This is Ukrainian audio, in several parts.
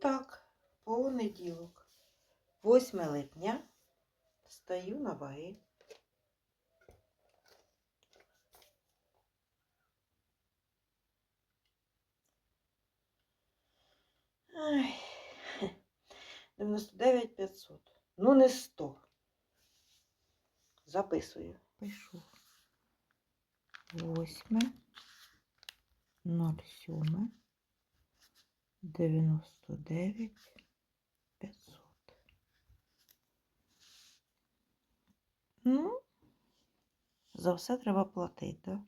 так, понеділок, 8 липня, стаю на ваги. Ай, 99 500. Ну, не 100. Записую. Пишу. Восьме. Ноль сьоме. Дев'яносто дев'ять. П'ятсот. Ну, за все треба платити.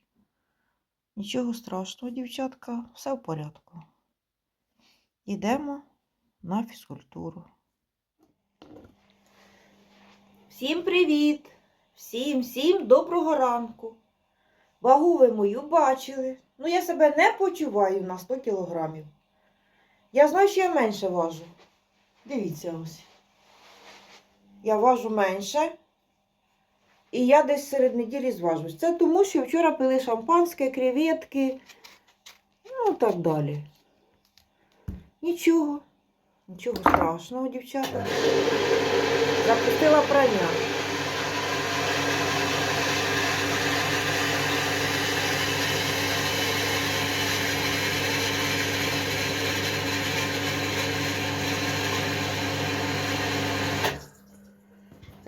Нічого страшного, дівчатка, все в порядку. Йдемо на фізкультуру. Всім привіт! Всім, всім доброго ранку. Вагу ви мою бачили. Ну, я себе не почуваю на 100 кілограмів. Я знаю, що я менше важу. Дивіться ось. Я важу менше. І я десь серед неділі зважусь. Це тому, що вчора пили шампанське, креветки, ну так далі. Нічого. Нічого страшного, дівчата. Запустила прання.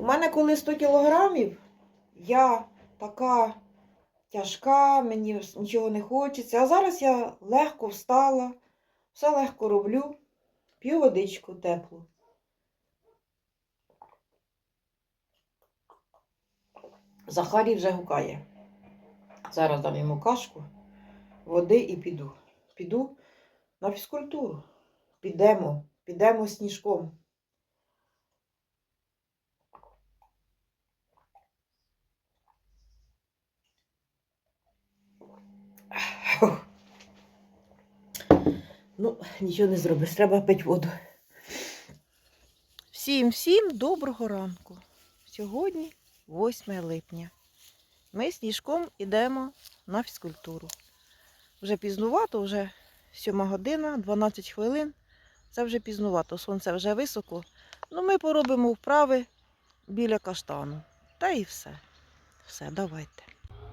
У мене коли 100 кілограмів, я така тяжка, мені нічого не хочеться. А зараз я легко встала, все легко роблю, п'ю водичку теплу. Захарій вже гукає. Зараз дам йому кашку, води і піду. Піду на фізкультуру. Підемо, підемо сніжком. Ну, нічого не зробиш, треба пити воду. Всім всім доброго ранку. Сьогодні 8 липня. Ми з сніжком йдемо на фізкультуру. Вже пізнувато, вже 7 година, 12 хвилин. Це вже пізнувато, сонце вже високо. Ну, ми поробимо вправи біля каштану. Та і все. Все, давайте.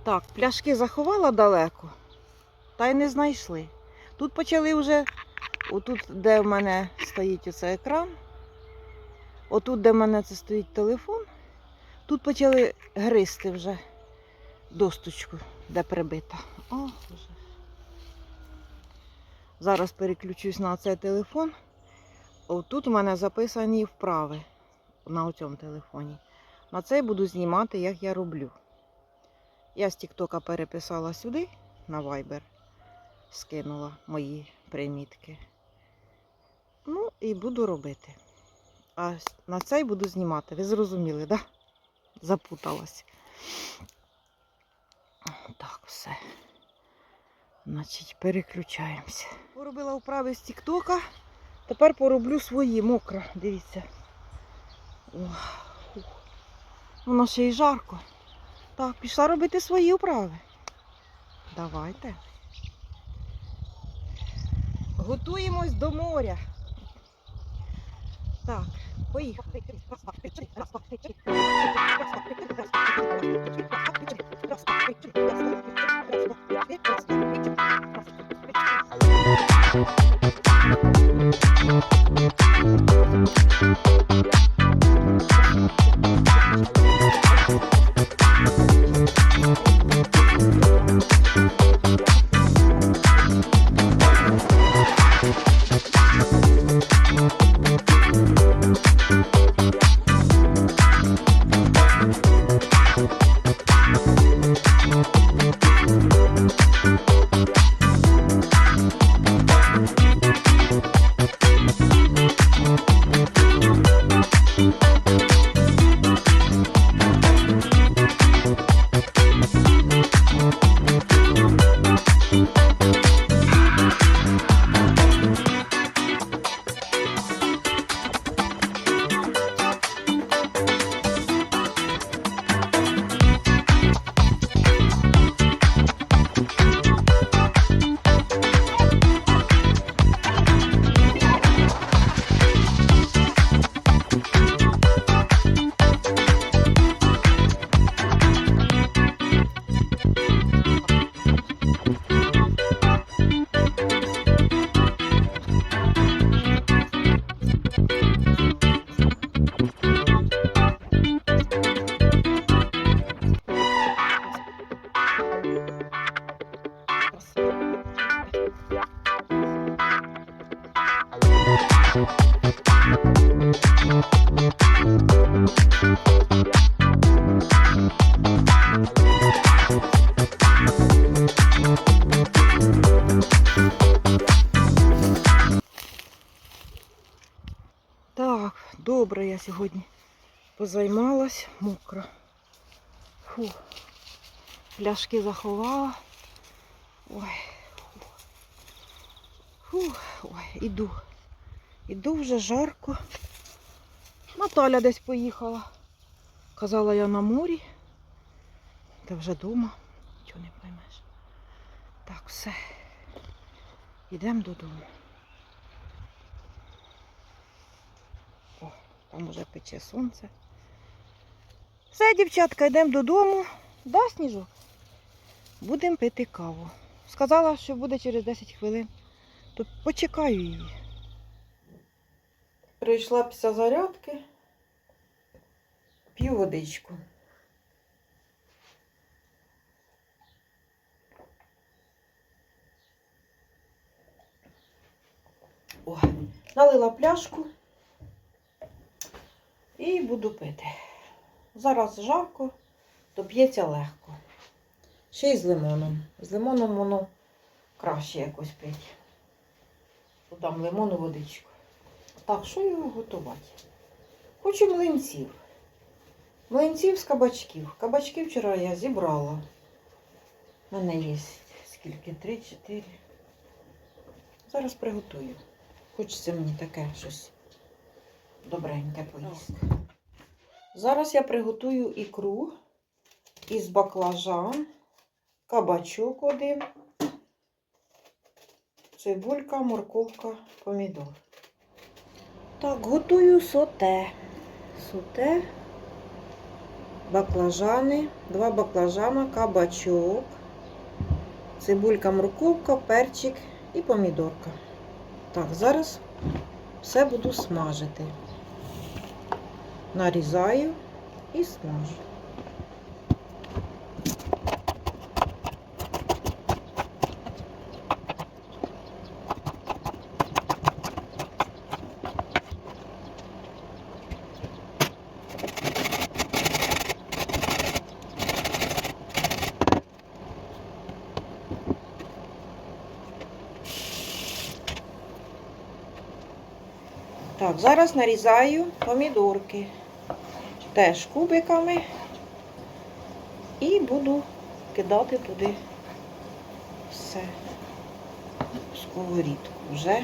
Так, пляшки заховала далеко, та й не знайшли. Тут почали вже, отут, де в мене стоїть оцей екран, отут, де в мене це стоїть телефон, тут почали гризти вже досточку, де прибита. О, вже. Зараз переключусь на цей телефон. Отут у мене записані вправи на цьому телефоні. На цей буду знімати, як я роблю. Я з Тіктока переписала сюди на Viber скинула мої примітки. Ну, і буду робити. А на цей буду знімати. Ви зрозуміли, так? Да? Запуталась. Так, все. Значить, переключаємося. Поробила вправи з Тіктока. Тепер пороблю свої мокро. Дивіться. О. Воно ще й жарко. Так, пішла робити свої вправи. Давайте. Готуємось до моря. Так, поїхали. Так, добре я сьогодні позаймалась, мокро. Фу. Пляшки заховала. Ой. Фу. Ой, іду. Іду вже жарко. Наталя десь поїхала. Казала я на морі. Та вже вдома. Чого не поймеш. Так, все. Йдемо додому. О, там уже пече сонце. Все, дівчатка, йдемо додому. Да, сніжок? Будемо пити каву. Сказала, що буде через 10 хвилин. То почекаю її. Прийшла після зарядки. П'ю водичку. О, налила пляшку і буду пити. Зараз жарко, то п'ється легко. Ще й з лимоном. З лимоном воно краще якось пить. Додам лимону водичку. Так, що його готувати? Хочу млинців. Млинців з кабачків. Кабачки вчора я зібрала. У мене є скільки? Три-чотири. Зараз приготую. Хочеться мені таке щось добреньке поїсти. Зараз я приготую ікру із баклажан, кабачок один, цибулька, морковка, помідор. Так, готую соте. Соте, баклажани, два баклажана, кабачок, цибулька, морковка, перчик і помідорка. Так, зараз все буду смажити. Нарізаю і смажу. Так, зараз нарізаю помідорки. Теж кубиками. І буду кидати туди все. в Сковорідку вже.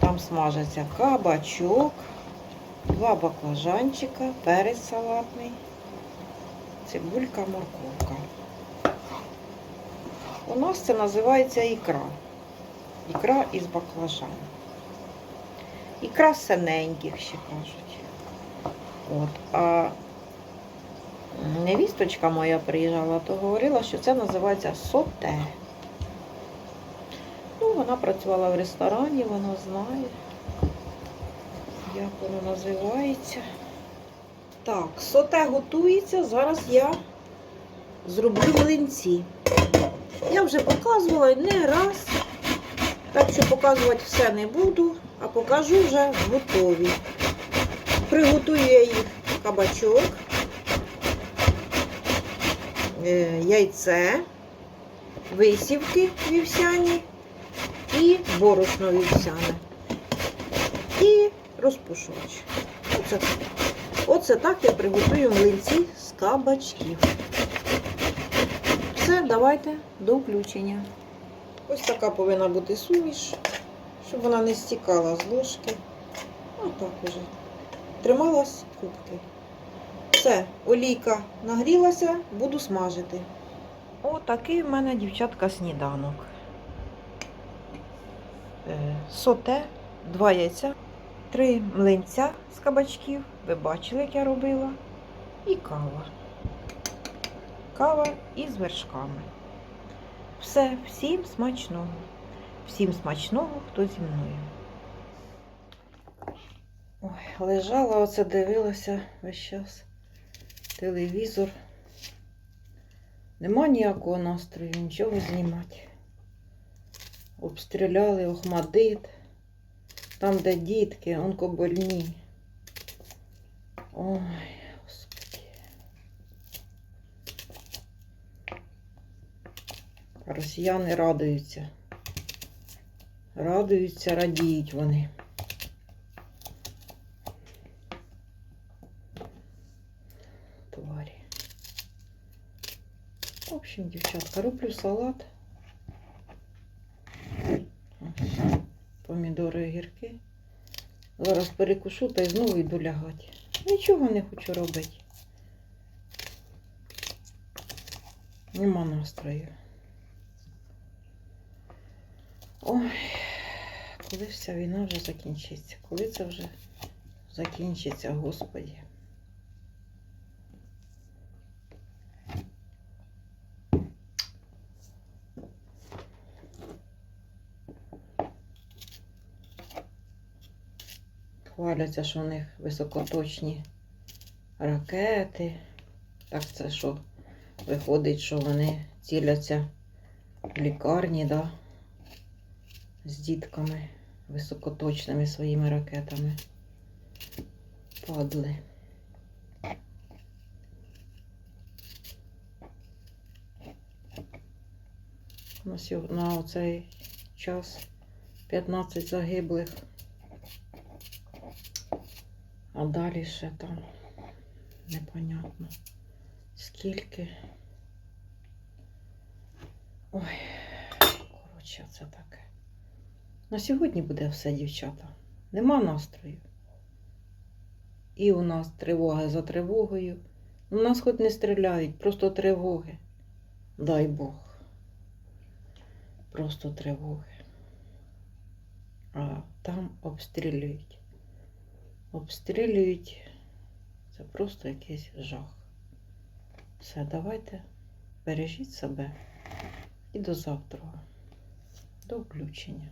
Там смажиться кабачок, два баклажанчика, перець салатний, цибулька, морковка. У нас це називається ікра. Ікра із баклажану. Ікра синеньких ще кажуть. От, а невісточка моя приїжджала, то говорила, що це називається соте. Ну, вона працювала в ресторані, вона знає, як воно називається. Так, соте готується. Зараз я зроблю млинці. Я вже показувала не раз, так що показувати все не буду, а покажу вже готові. Приготую я їх кабачок, е, яйце, висівки вівсяні і борошно вівсяне. І розпушувач. Оце, оце так я приготую млинці з кабачків. Все, давайте до включення. Ось така повинна бути суміш, щоб вона не стікала з ложки. Отак уже. Трималась кубки. Все, олійка нагрілася, буду смажити. Отакий в мене, дівчатка, сніданок. Е, Соте, два яйця, три млинця з кабачків. Ви бачили, як я робила. І кава. Кава із вершками. Все, всім смачного. Всім смачного, хто зі мною. Ой, лежала, оце дивилася весь час. Телевізор. Нема ніякого настрою, нічого знімати. Обстріляли Охмадит. Там, де дітки, онкобольні. Ой, господи. Росіяни радуються. Радуються, радіють вони. Тварі. В общем, дівчатка, роблю салат. Помідори огірки. Зараз перекушу та й знову йду лягати. Нічого не хочу робити. Нема настрою. Ой, коли ж ця війна вже закінчиться? Коли це вже закінчиться, Господі? Хваляться, що у них високоточні ракети. Так це що виходить, що вони ціляться в лікарні, да? З дітками високоточними своїми ракетами. Падли. На, на оцей час 15 загиблих. А далі ще там непонятно скільки. Ой, коротше, це таке. На сьогодні буде все, дівчата. Нема настрою. І у нас тривога за тривогою. У нас хоч не стріляють, просто тривоги. Дай Бог. Просто тривоги. А там обстрілюють. Обстрілюють. Це просто якийсь жах. Все, давайте бережіть себе і до завтра. До включення.